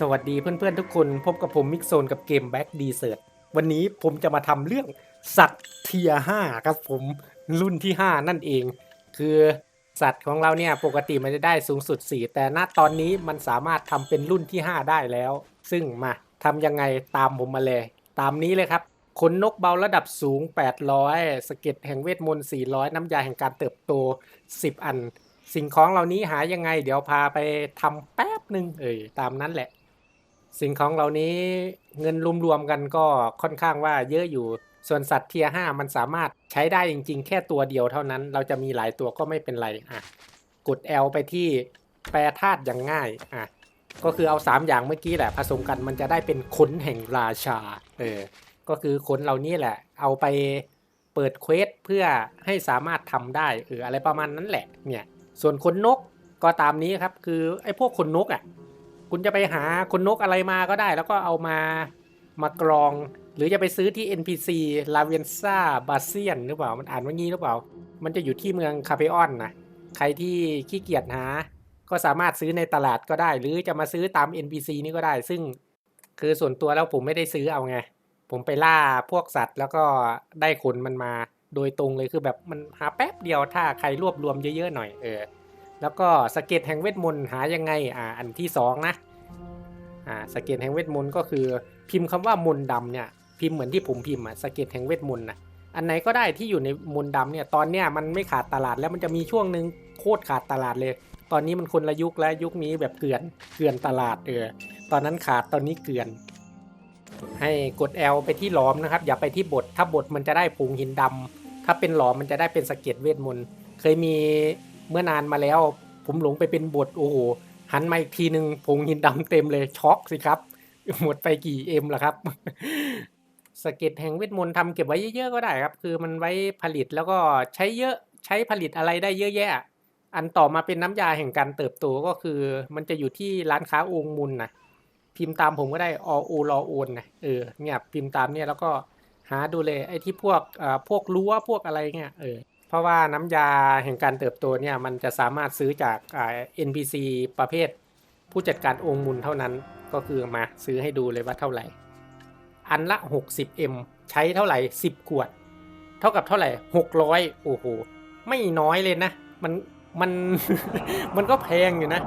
สวัสดีเพื่อนๆทุกคนพบกับผมมิกโซนกับเกม Back d e s e r t วันนี้ผมจะมาทำเรื่องสัตว์เทีย5ครับผมรุ่นที่ 5 นั่นเอง คือสัตว์ของเราเนี่ยปกติมันจะได้สูงสุด 4 แต่ณตอนนี้มันสามารถทำเป็นรุ่นที่ 5 ได้แล้ว ซึ่งมาทำยังไงตามผมมาเลย ตามนี้เลยครับขนนกเบาระดับสูง 800 สเก็ดแห่งเวทมนต์ 400 น้ำยาแห่งการเติบโต 10 อัน สิ่งของเหล่านี้หายังไง เดี๋ยวพาไปทำแป๊บหนึ่งเอ่ยตามนั้นแหละ สิ่งของเหล่านี้เงินรวมๆกันก็ค่อนข้างว่าเยอะอยู่ ส่วนสัตว์เทียห้ามันสามารถใช้ได้จริง ๆ แค่ตัวเดียวเท่านั้น เราจะมีหลายตัวก็ไม่เป็นไรอะกด L ไปที่แปรธาตุอย่างง่ายอะก็คือเอา 3 อย่างเมื่อกี้แหละผสมกันมันจะได้เป็นขนแห่งราชาเออก็คือขนเหล่านี้แหละ เอาไปเปิดเควสเพื่อให้สามารถทำได้เอออะไรประมาณนั้นแหละเนี่ยส่วนขนนกก็ตามนี้ครับคือไอ้พวกขนนกอะ คุณจะไปหาคนนกอะไรมาก็ได้ แล้วก็เอามามากรอง หรือจะไปซื้อที่ NPC ลาเวนซ่าบาเซียนหรือเปล่า มันอ่านว่างี้หรือเปล่า มันจะอยู่ที่เมืองคาเปออนนะใครที่ขี้เกียจหา ก็สามารถซื้อในตลาดก็ได้ หรือจะมาซื้อตาม NPC นี่ก็ได้ ซึ่งคือส่วนตัวแล้วผมไม่ได้ซื้อเอาไง ผมไปล่าพวกสัตว์ แล้วก็ได้ขนมันมาโดยตรงเลยคือแบบมันหาแป๊บเดียวถ้าใครรวบรวมเยอะๆหน่อยเออ แล้วก็สเก็ตแห่งเวทมนต์หายังไงอ่าอันที่สองนะอ่าสเก็ตแห่งเวทมนต์ก็คือพิมพ์คำว่ามนต์ดำเนี่ยพิมพ์เหมือนที่ผมพิมพ์อะสเก็ตแห่งเวทมนต์นะอันไหนก็ได้ที่อยู่ในมนต์ดำเนี่ยตอนเนี้ยมันไม่ขาดตลาดแล้วมันจะมีช่วงหนึ่งโคตรขาดตลาดเลย ตอนนี้มันคนละยุคแล้วยุคนี้แบบเกลื่อนเกลื่อนตลาดเออตอนนั้นขาดตอนนี้เกลื่อน ให้กด L ไปที่หลอมนะครับ อย่าไปที่บทถ้าบทมันจะได้ผงหินดำถ้าเป็นหลอมมันจะได้เป็นสเก็ตเวทมนต์เคยมี เมื่อนานมาแล้ว ผมหลงไปเป็นบทโอ้โหหันมาอีกทีหนึ่งผงหินดำเต็มเลยช็อกสิครับ หมดไปกี่เอ็มละครับสเก็ตแห่งเวทมนต์ทำเก็บไว้เยอะๆก็ได้ครับ คือมันไว้ผลิตแล้วก็ใช้เยอะใช้ผลิตอะไรได้เยอะแยะ อันต่อมาเป็นน้ำยาแห่งการเติบโตก็คือ มันจะอยู่ที่ร้านค้าองค์มุลนะพิมพ์ตามผมก็ได้อโอรอโอนนะเออเนี่ยพิมพ์ตามเนี่ยแล้วก็หาดูเลยไอ้ที่พวกเอ่อพวกรั้วพวกอะไรเงี้ยเออ เพราะว่าน้ำยาแห่งการเติบโตเนี่ยมันจะสามารถซื้อจากอ่า NPC ประเภท ผู้จัดการองค์มุลเท่านั้นก็คือมาซื้อให้ดูเลยว่าเท่าไหร่ อันละ 60M ใช้เท่าไหร่ 10 ขวด เท่ากับเท่าไหร่ 600 โอ้โห ไม่น้อยเลยนะ มันมันมันก็แพงอยู่นะ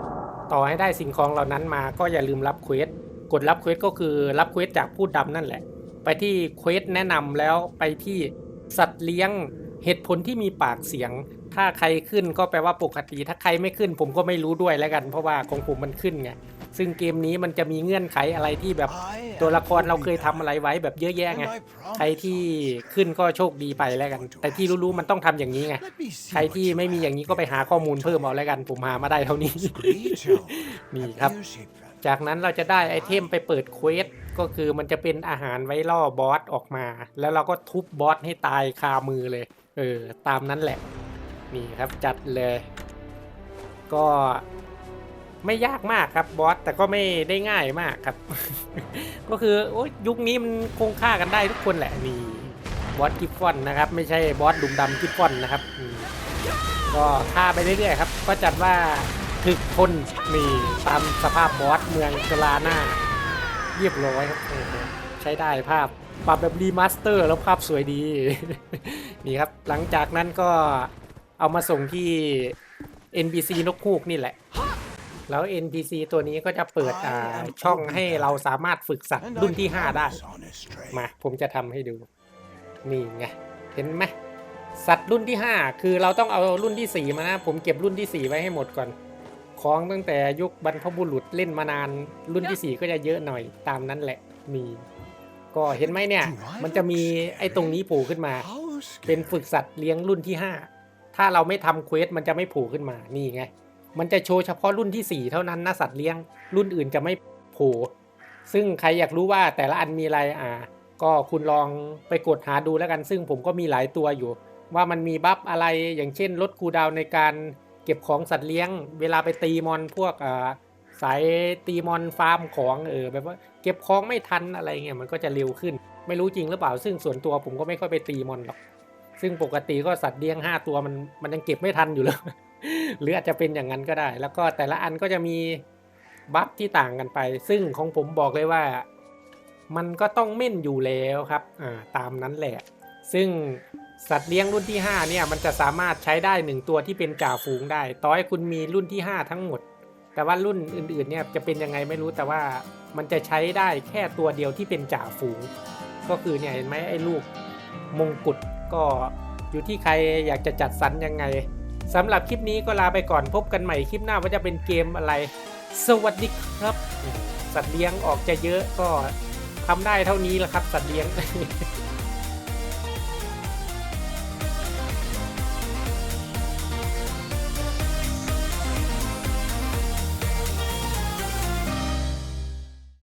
ต่อให้ได้สิ่งของเหล่านั้นมาก็อย่าลืมรับเควสกดรับเควสก็คือรับเควสจากผู้ดำนั่นแหละ ไปที่เควสแนะนำแล้วไปที่สัตว์เลี้ยง เหตุผลที่มีปากเสียง ถ้าใครขึ้นก็แปลว่าปกติ ถ้าใครไม่ขึ้นผมก็ไม่รู้ด้วยแล้วกัน เพราะว่าของผมมันขึ้นไงซึ่งเกมนี้มันจะมีเงื่อนไขอะไรที่แบบตัวละครเราเคยทำอะไรไว้แบบเยอะแยะไงใครที่ขึ้นก็โชคดีไปแล้วกัน แต่ที่รู้ๆมันต้องทำอย่างนี้ไงใครที่ไม่มีอย่างนี้ก็ไปหาข้อมูลเพิ่มเอาแล้วกัน ผมหามาได้เท่านี้นี่ครับ จากนั้นเราจะได้ไอเทมไปเปิดเควสก็คือมันจะเป็นอาหารไว้ล่อบอสออกมา แล้วเราก็ทุบบอสให้ตายคามือเลย เออ ตามนั้นแหละ นี่ครับจัดเลย ก็ไม่ยากมากครับบอสแต่ก็ไม่ได้ง่ายมากครับ ก็คือโอ้ยุคนี้มันคงฆ่ากันได้ทุกคนแหละนี่บอสกิฟฟอนนะครับ ไม่ใช่บอสดุมดำกิฟฟอนนะครับก็ฆ่าไปเรื่อยๆครับ ก็จัดว่าถึกทนนี่ตามสภาพบอสเมืองกลาหน้าเรียบร้อยครับใช้ได้ภาพปรับแบบรีมาสเตอร์แล้วภาพสวยดี นี่ครับ หลังจากนั้นก็เอามาส่งที่ NPC นกฮูกนี่แหละ แล้ว NPC ตัวนี้ก็จะเปิดอ่าช่องให้เราสามารถฝึกสัตว์รุ่นที่ 5 ได้ มาผมจะทำให้ดู นี่ไง เห็นไหมสัตว์รุ่นที่ 5 คือเราต้องเอารุ่นที่ 4 มานะ ผมเก็บรุ่นที่ 4 ไว้ให้หมดก่อน ของตั้งแต่ยุคบรรพบุรุษเล่นมานาน รุ่นที่ 4 ก็จะเยอะหน่อยตามนั้นแหละ มี ก็เห็นไหมเนี่ย มันจะมีไอ้ตรงนี้โผล่ขึ้นมา เป็นฝึกสัตว์เลี้ยงรุ่นที่ 5 ถ้าเราไม่ทำเควสมันจะไม่ผล่ขึ้นมา นี่ไง มันจะโชว์เฉพาะรุ่นที่ 4 เท่านั้นนะสัตว์เลี้ยง รุ่นอื่นจะไม่โผล่ซึ่งใครอยากรู้ว่าแต่ละอันมีอะไรอ่า ก็คุณลองไปกดหาดูแล้วกัน ซึ่งผมก็มีหลายตัวอยู่ ว่ามันมีบัฟอะไร อย่างเช่นลดคูดาวในการเก็บของสัตว์เลี้ยง เวลาไปตีมอนพวกอ่าสายตีมอนฟาร์มของเออแบบว่าเก็บของไม่ทันอะไรเงี้ยมันก็จะเร็วขึ้น ไม่รู้จริงหรือเปล่าซึ่งส่วนตัวผมก็ไม่ค่อยไปตีมอนหรอก ซึ่งปกติก็สัตว์เลี้ยง 5 ตัวมันมันยังเก็บไม่ทันอยู่เลยหรืออาจจะเป็นอย่างนั้นก็ได้ แล้วก็แต่ละอันก็จะมีบัฟที่ต่างกันไป ซึ่งของผมบอกเลยว่า มันก็ต้องเม่นอยู่แล้วครับอ่าตามนั้นแหละ ซึ่งสัตว์เลี้ยงรุ่นที่ 5 เนี่ยมันจะสามารถใช้ได้หนึ่งตัวที่เป็นจ่าฝูงได้ ต่อให้คุณมีรุ่นที่ 5 ทั้งหมด แต่ว่ารุ่นอื่นๆเนี่ยจะเป็นยังไงไม่รู้แต่ว่ามันจะใช้ได้แค่ตัวเดียวที่เป็นจ่าฝูง ก็คือเนี่ยเห็นไหมไอ้ลูกมงกุฎ ก็อยู่ที่ใครอยากจะจัดสรรยังไงสำหรับคลิปนี้ก็ลาไปก่อนพบกันใหม่คลิปหน้าว่าจะเป็นเกมอะไร สวัสดีครับ สัตว์เลี้ยงออกจะเยอะก็ทำได้เท่านี้แหละครับ สัตว์เลี้ยง